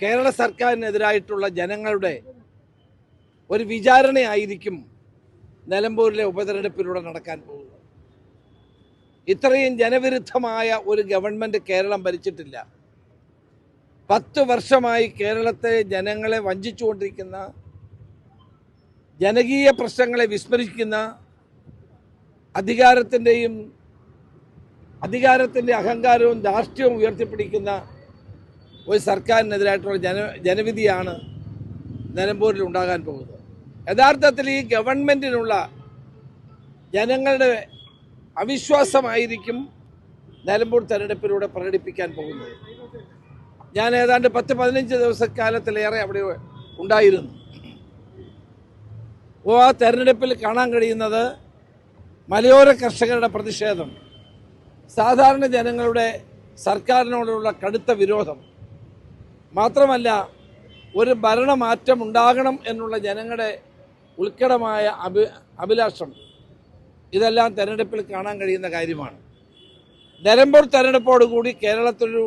കേരള സർക്കാരിനെതിരായിട്ടുള്ള ജനങ്ങളുടെ ഒരു വിചാരണയായിരിക്കും നിലമ്പൂരിലെ ഉപതെരഞ്ഞെടുപ്പിലൂടെ നടക്കാൻ പോകുന്നത്. ഇത്രയും ജനവിരുദ്ധമായ ഒരു ഗവൺമെന്റ് കേരളം ഭരിച്ചിട്ടില്ല. പത്ത് വർഷമായി കേരളത്തെ ജനങ്ങളെ വഞ്ചിച്ചുകൊണ്ടിരിക്കുന്ന ജനകീയ പ്രശ്നങ്ങളെ വിസ്മരിക്കുന്ന അധികാരത്തിന്റെയും അധികാരത്തിന്റെ അഹങ്കാരവും ധാർഷ്ട്യവും ഉയർത്തിപ്പിടിക്കുന്ന ഒരു സർക്കാരിനെതിരായിട്ടുള്ള ജന ജനവിധിയാണ് നിലമ്പൂരിൽ ഉണ്ടാകാൻ പോകുന്നത്. യഥാർത്ഥത്തിൽ ഈ ഗവൺമെന്റിനുള്ള ജനങ്ങളുടെ അവിശ്വാസമായിരിക്കും നിലമ്പൂർ തെരഞ്ഞെടുപ്പിലൂടെ പ്രകടിപ്പിക്കാൻ പോകുന്നത്. ഞാൻ ഏതാണ്ട് പത്ത് പതിനഞ്ച് ദിവസക്കാലത്തിലേറെ അവിടെ ഉണ്ടായിരുന്നു. അപ്പോൾ ആ തെരഞ്ഞെടുപ്പിൽ കാണാൻ കഴിയുന്നത് മലയോര കർഷകരുടെ പ്രതിഷേധം. സാധാരണ ജനങ്ങളുടെ സർക്കാരിനോടുള്ള കടുത്ത വിരോധം. മാത്രമല്ല ഒരു ഭരണമാറ്റം ഉണ്ടാകണം എന്നുള്ള ജനങ്ങളുടെ ഉത്കടമായ അഭി അഭിലാഷം ഇതെല്ലാം തെരഞ്ഞെടുപ്പിൽ കാണാൻ കഴിയുന്ന കാര്യമാണ്. നിലമ്പൂർ തെരഞ്ഞെടുപ്പോടുകൂടി കേരളത്തിലൊരു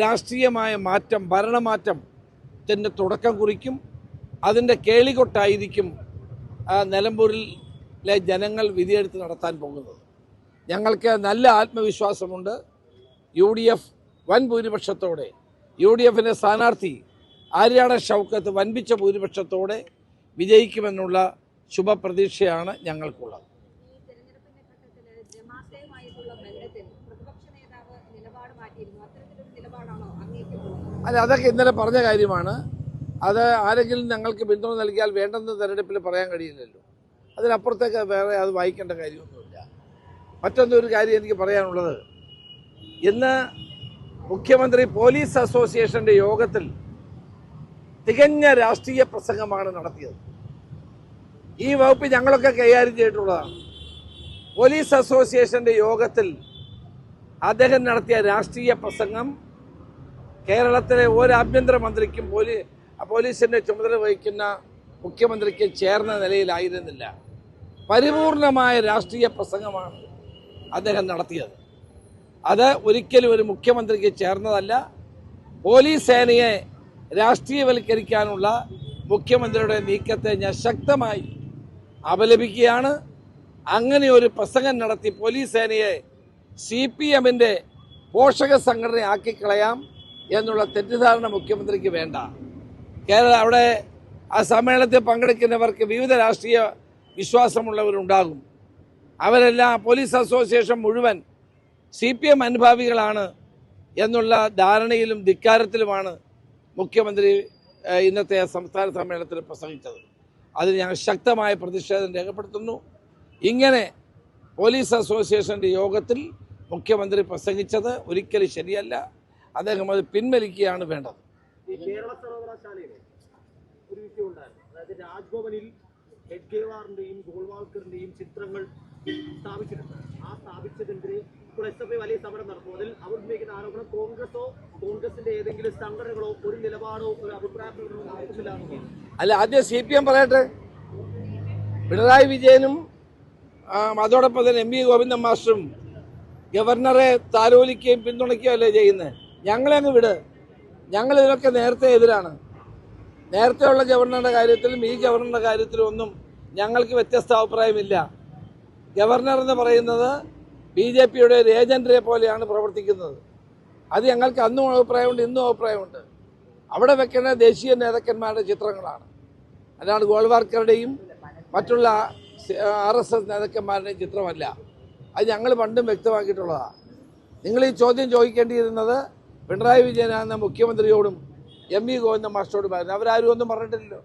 രാഷ്ട്രീയമായ മാറ്റം ഭരണമാറ്റത്തിന്റെ തുടക്കം കുറിക്കും. അതിന്റെ കേളികൊട്ടായിരിക്കും നിലമ്പൂരിലെ ജനങ്ങൾ വിധിയെടുത്ത് നടത്താൻ പോകുന്നത്. ഞങ്ങൾക്ക് നല്ല ആത്മവിശ്വാസമുണ്ട്. യു ഡി എഫ് വൻ ഭൂരിപക്ഷത്തോടെ യു ഡി എഫിന്റെ സ്ഥാനാർത്ഥി ആര്യാണ ഷൗക്കത്ത് വൻപിച്ച ഭൂരിപക്ഷത്തോടെ വിജയിക്കുമെന്നുള്ള ശുഭപ്രതീക്ഷയാണ് ഞങ്ങൾക്കുള്ളത്. അല്ല അതൊക്കെ ഇന്നലെ പറഞ്ഞ കാര്യമാണ്. അത് ആരെങ്കിലും ഞങ്ങൾക്ക് പിന്തുണ നൽകിയാൽ വേണ്ടെന്ന് തെരഞ്ഞെടുപ്പിൽ പറയാൻ കഴിയില്ലല്ലോ. അതിനപ്പുറത്തേക്ക് വേറെ അത് വായിക്കേണ്ട കാര്യമൊന്നുമില്ല. മറ്റൊന്നൊരു കാര്യം എനിക്ക് പറയാനുള്ളത്. ഇന്ന് മുഖ്യമന്ത്രി പോലീസ് അസോസിയേഷന്റെ യോഗത്തിൽ തികഞ്ഞ രാഷ്ട്രീയ പ്രസംഗമാണ് നടത്തിയത്. ഈ വകുപ്പ് ഞങ്ങളൊക്കെ കൈകാര്യം ചെയ്തിട്ടുള്ളതാണ്. പോലീസ് അസോസിയേഷന്റെ യോഗത്തിൽ അദ്ദേഹം നടത്തിയ രാഷ്ട്രീയ പ്രസംഗം കേരളത്തിലെ ഒരു ആഭ്യന്തരമന്ത്രിക്കും പോലീ പോലീസിന്റെ ചുമതല വഹിക്കുന്ന മുഖ്യമന്ത്രിക്ക് ചേർന്ന നിലയിലായിരുന്നില്ല. പരിപൂർണമായ രാഷ്ട്രീയ പ്രസംഗമാണ് അദ്ദേഹം നടത്തിയത്. അത് ഒരിക്കലും ഒരു മുഖ്യമന്ത്രിക്ക് ചേർന്നതല്ല. പോലീസ് സേനയെ രാഷ്ട്രീയവൽക്കരിക്കാനുള്ള മുഖ്യമന്ത്രിയുടെ നീക്കത്തെ ഞാൻ ശക്തമായി അപലപിക്കുകയാണ്. അങ്ങനെ ഒരു പ്രസംഗം നടത്തി പോലീസ് സേനയെ സി പി എമ്മിന്റെ പോഷക സംഘടന ആക്കിക്കളയാം എന്നുള്ള തെറ്റിദ്ധാരണ മുഖ്യമന്ത്രിക്ക് വേണ്ട. കേരള അവിടെ ആ സമ്മേളനത്തിൽ പങ്കെടുക്കുന്നവർക്ക് വിവിധ രാഷ്ട്രീയ വിശ്വാസമുള്ളവരുണ്ടാകും. അവരെല്ലാം പോലീസ് അസോസിയേഷൻ മുഴുവൻ സി പി എം അനുഭാവികളാണ് എന്നുള്ള ധാരണയിലും ധിക്കാരത്തിലുമാണ് മുഖ്യമന്ത്രി ഇന്നത്തെ സംസ്ഥാന സമ്മേളനത്തിൽ പ്രസംഗിച്ചത്. അതിന് ഞങ്ങൾ ശക്തമായ പ്രതിഷേധം രേഖപ്പെടുത്തുന്നു. ഇങ്ങനെ പോലീസ് അസോസിയേഷന്റെ യോഗത്തിൽ മുഖ്യമന്ത്രി പ്രസംഗിച്ചത് ഒരിക്കലും ശരിയല്ല. അദ്ദേഹം അത് പിൻവലിക്കുകയാണ് വേണ്ടത്. കേരള സർവകലാശാലയിലെ ഒരു വിഷയം ഉണ്ടായിരുന്നു. അതായത് രാജ്ഭവനിൽ ഹെഡ്ഗേവാറിന്റെയും ഗോൾവാൾക്കറിന്റെയും ചിത്രങ്ങൾ സ്ഥാപിച്ചിട്ടുണ്ട്. ആ സ്ഥാപിച്ചതിനെതിരെ ഇപ്പോൾ എസ് എഫ് ഐ വലിയ സമരം നടത്തും. അതിൽ അവർ ഉന്നയിക്കുന്ന ആരോപണം കോൺഗ്രസോ കോൺഗ്രസിന്റെ ഏതെങ്കിലും സംഘടനകളോ ഒരു നിലപാടോ ഒരു അഭിപ്രായപ്പെടുന്നോ ആവശ്യമില്ല അല്ല ആദ്യം സി പി എം പറയട്ടെ. പിണറായി വിജയനും അതോടൊപ്പം തന്നെ എം വി ഗോവിന്ദൻ മാസ്റ്ററും ഗവർണറെ താലോലിക്കുകയും പിന്തുണയ്ക്കുകയും അല്ലേ ചെയ്യുന്നത് ഞങ്ങളെ അങ്ങ് വിട്. ഞങ്ങൾ ഇതിനൊക്കെ നേരത്തെ എതിരാണ്. നേരത്തെയുള്ള ഗവർണറുടെ കാര്യത്തിലും ഈ ഗവർണറുടെ കാര്യത്തിലും ഒന്നും ഞങ്ങൾക്ക് വ്യത്യസ്ത അഭിപ്രായമില്ല. ഗവർണർ എന്ന് പറയുന്നത് ബി ജെ പിയുടെ ഒരു ഏജന്റിനെ പോലെയാണ് പ്രവർത്തിക്കുന്നത്. അത് ഞങ്ങൾക്ക് അന്നും അഭിപ്രായമുണ്ട് ഇന്നും അഭിപ്രായമുണ്ട്. അവിടെ വെക്കേണ്ട ദേശീയ നേതാക്കന്മാരുടെ ചിത്രങ്ങളാണ്. അല്ലാണ്ട് ഗോൾവാർക്കറുടെയും മറ്റുള്ള ആർ എസ് എസ് നേതാക്കന്മാരുടെയും ചിത്രമല്ല. അത് ഞങ്ങൾ പണ്ടും വ്യക്തമാക്കിയിട്ടുള്ളതാണ്. നിങ്ങൾ ഈ ചോദ്യം ചോദിക്കേണ്ടിയിരുന്നത് പിണറായി വിജയൻ എന്ന മുഖ്യമന്ത്രിയോടും എം വി ഗോവിന്ദ മാസ്റ്ററോടുമായിരുന്നു അവരാരും ഒന്നും പറഞ്ഞിട്ടില്ലല്ലോ.